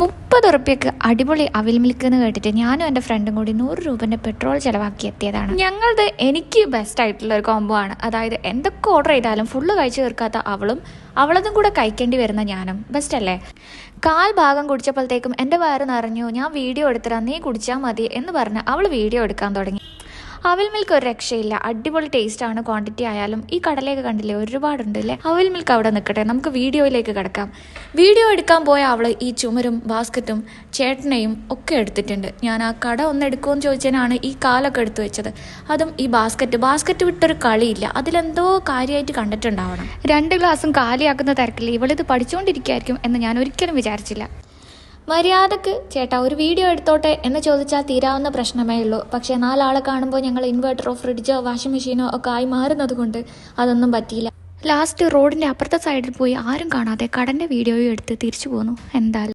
മുപ്പത് ഉറുപ്പ്യക്ക് അടിപൊളി അവിൽ മിൽക്ക് എന്ന് കേട്ടിട്ട് ഞാനും എന്റെ ഫ്രണ്ടും കൂടി നൂറ് രൂപന്റെ പെട്രോൾ ചിലവാക്കി എത്തിയതാണ്. ഞങ്ങളത് എനിക്ക് ബെസ്റ്റ് ആയിട്ടുള്ള ഒരു കോംബോ ആണ്. അതായത് എന്തൊക്കെ ഓർഡർ ചെയ്താലും ഫുള്ള് കഴിച്ചു തീർക്കാത്ത അവളും അവളതും കൂടെ കഴിക്കേണ്ടി വരുന്ന ഞാനും. ബെസ്റ്റ് അല്ലേ? കാൽ ഭാഗം കുടിച്ചപ്പോഴത്തേക്കും എന്റെ വയറ് നിറഞ്ഞു. ഞാൻ വീഡിയോ എടുത്തരാം നീ കുടിച്ചാൽ മതി എന്ന് പറഞ്ഞ് അവൾ വീഡിയോ എടുക്കാൻ തുടങ്ങി. അവിൽ മിൽക്ക് ഒരു രക്ഷയില്ല. അടിപൊളി ടേസ്റ്റ് ആണ്. ക്വാണ്ടിറ്റി ആയാലും ഈ കടലേക്ക് കണ്ടില്ലേ? ഒരുപാടുണ്ട് അല്ലേ അവിൽ മിൽക്ക് അവിടെ നിൽക്കട്ടെ നമുക്ക് വീഡിയോയിലേക്ക് കിടക്കാം. വീഡിയോ എടുക്കാൻ പോയ അവൾ ഈ ചുമരും ബാസ്ക്കറ്റും ചേട്ടനെയും ഒക്കെ എടുത്തിട്ടുണ്ട്. ഞാൻ ആ കട ഒന്ന് എടുക്കുമെന്ന് ചോദിച്ചതിനാണ് ഈ കാലൊക്കെ എടുത്തു വെച്ചത്. അതും ഈ ബാസ്ക്കറ്റ്. ബാസ്ക്കറ്റ് വിട്ടൊരു കളിയില്ല. അതിലെന്തോ കാര്യമായിട്ട് കണ്ടിട്ടുണ്ടാവണം. രണ്ട് ഗ്ലാസും കാലിയാക്കുന്ന തിരക്കിൽ ഇവളിത് പഠിച്ചുകൊണ്ടിരിക്കുകയായിരിക്കും എന്ന് ഞാൻ ഒരിക്കലും വിചാരിച്ചില്ല. മര്യാദയ്ക്ക് ചേട്ടാ ഒരു വീഡിയോ എടുത്തോട്ടെ എന്ന് ചോദിച്ചാൽ തീരാവുന്ന പ്രശ്നമേ ഉള്ളൂ. പക്ഷേ നാലാളെ കാണുമ്പോൾ ഞങ്ങൾ ഇൻവെർട്ടറോ ഫ്രിഡ്ജോ വാഷിംഗ് മെഷീനോ ഒക്കെ ആയി മാറുന്നത് കൊണ്ട് അതൊന്നും പറ്റിയില്ല. ലാസ്റ്റ് റോഡിന്റെ അപ്പുറത്തെ സൈഡിൽ പോയി ആരും കാണാതെ കടന്റെ വീഡിയോയും എടുത്ത് തിരിച്ചു പോന്നു. എന്തായാലും